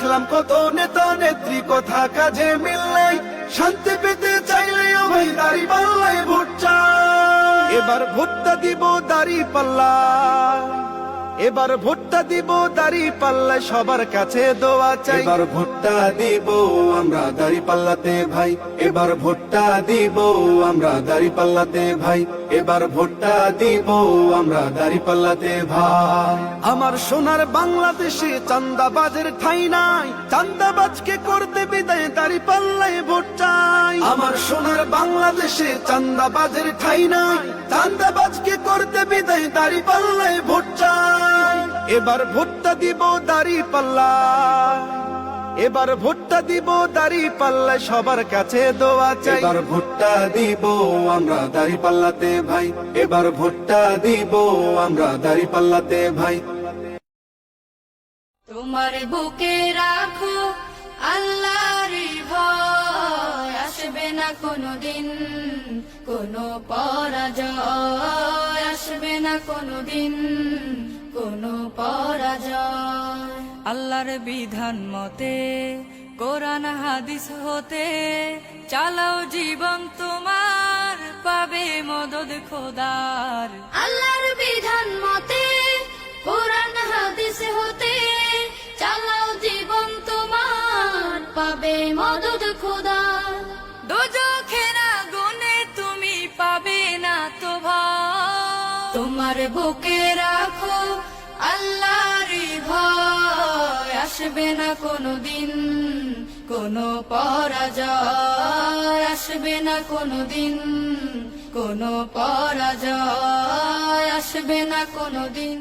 দেখলাম কত নেতা নেত্রী, কথা কাজে মিল নাই। শান্তি পেতে চাইলেও ভাই দাড়ি পাল্লাই ভোট এবার ভোটটা দিব দাড়ি পাল্লা এবার ভোটটা দিব দাড়ি পাল্লা সবার কাছে দোয়া চাই। এবার ভোটটা দিব আমরা দাড়ি পাল্লাতে ভাই। এবার ভোটটা দিব আমরা দাড়ি পাল্লাতে ভাই। এবার ভোটটা দিব আমরা দাড়ি পাল্লাতে ভাই। আমার সোনার বাংলাদেশে চান্দাবাজের ঠাই নাই। চান্দাবাজকে করতে বিদায় দাড়ি পাল্লায় ভোট চাই। আমার সোনার বাংলাদেশে চান্দাবাজের ঠাই নাই। চান্দাবাজকে করতে বিদায় দাড়ি পাল্লায় ভোট চাই। এবার ভোটটা দিব দাড়ি পাল্লা। এবার ভোটটা দিব দাড়ি পাল্লা সবার কাছে দোয়া চাই। এবার ভোটটা দিব আমরা দাড়ি পাল্লাতে ভাই। এবার ভোটটা দিব আমরা দাড়ি পাল্লাতে ভাই। তোমার বুকে রাখো আল্লাহর ভয়। আসবে না কোনো দিন কোনো পরাজয়। আসবে না কোনো দিন কোনো পরাজয় আল্লাহর বিধান মতে কোরআন হাদিস হতে চালাও জীবন তোমার পাবে মদদ খোদার। আল্লাহর বিধান মতে কোরআন হাদিস হতে চালাও জীবন তোমার পাবে মদদ খোদা দোজখের আগুনে তুমি পাবে না তো তোমার বুকে রাখো আল্লাহর ভয় আসবে না কোনো দিন কোনো পরাজয় আসবে না কোনো দিন কোনো পরাজয় আসবে না কোনো দিন